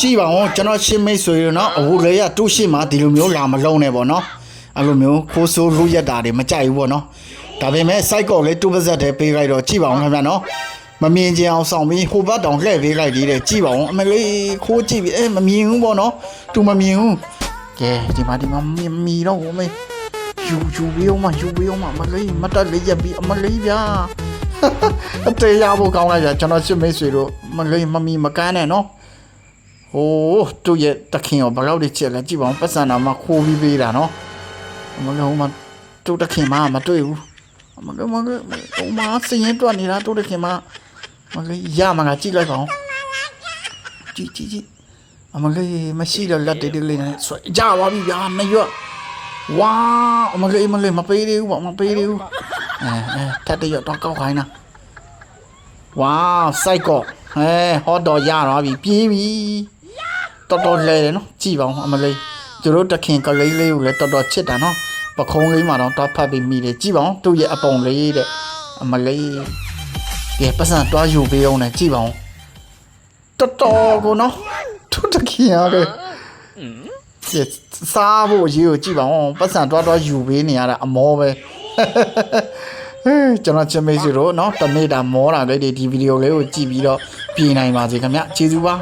ကြည့်ပါဦးကျွန်တော်ရှင်းမိတ်ဆွေတို့နော်အခုလေရတူးရှိမှဒီလိုမျိုးလာမလုံးနဲ့ပေါ့နော်အဲ့လိုမျိုးခိုးဆိုးလူရက်တာတွေမကြိုက်ဘူးပေါ့နော်ဒါပေမဲ့ site ကောလေးတူးပါဇက်တဲ့ပေးလိုက်တော့ကြည့်ပါဦးခင်ဗျာနော်မမြင်ကြအောင်ဆောင်ပြီးဟိုဘက်တောင်လှည့်ပေးလိုက်သေးတယ်ကြည့်ပါဦးအမလေးခိုးကြည့်ပြီးအဲမမြင်ဘူးပေါ့နော်သူမမြင်ဘူးကဲဒီမှာဒီမှာမမီတော့ဟိုမေယူယူပြီးအောင်မယူပြီးအောင်မအမလေးမတက်လေးရက်ပြီးအမလေးဗျာအတေးရဖို့ကောင်းလိုက်ကြကျွန်တော်ရှင်းမိတ်ဆွေတို့မလေးမမီမကန်းနဲ့နော် ဟိုးသူ့ရဲ့တခင်ရောဘယ်လောက်တွေချက်လဲကြည့်ပါဦးပတ်စံတော်မှာခိုးပြီးပေးတာနော်အမလုံးမသူ့တခင်မမတွေ့ဘူးအမလုံးမကဟိုမှာစရင်တွက်နေတာသူ့တခင်မမလေးရမှာကကြည့်လိုက်ပါဦးကြည့်ကြည့်ကြည့်အမလေးမရှိတော့လက်တေးလေးလေးနဲ့ဆွဲကြပါပြီဗျာမရွတ်ဝါအမလေးအမလေးမပေးသေးဘူးပေါ့မပေးသေးဘူးအဲအဲထပ်တရတော့ကောက်ခိုင်းတာဝါစိုက်ကော့ဟဲဟောတော့ရတော့ပြီပြေးပြီ တော်တော်လဲတယ်နော်ကြည်ပါဦးအမလေးသူတို့တခင်ကလေးလေးကိုလည်းတော်တော်ချစ်တာနော်ပခုံးလေးမှာတော့တွားဖတ်ပြီးမိတယ်ကြည်ပါဦးသူ့ရဲ့အပုံလေးတဲ့အမလေးကဲပတ်စံတွားယူပေးအောင်နဲ့ကြည်ပါဦးတော်တော်ကိုနော်သူတခင်ရတယ်ကဲစားဖို့ရေးကိုကြည်ပါဦးပတ်စံတွားတွားယူပေးနေရတာအမောပဲ ဟေးကျွန်တော်ချင်မေးစီတော့เนาะတနေ့တာမောတာလေးတွေဒီဗီဒီယိုလေးကိုကြည့်ပြီးတော့ပြင်နိုင်ပါစေခင်ဗျကျေးဇူးပါ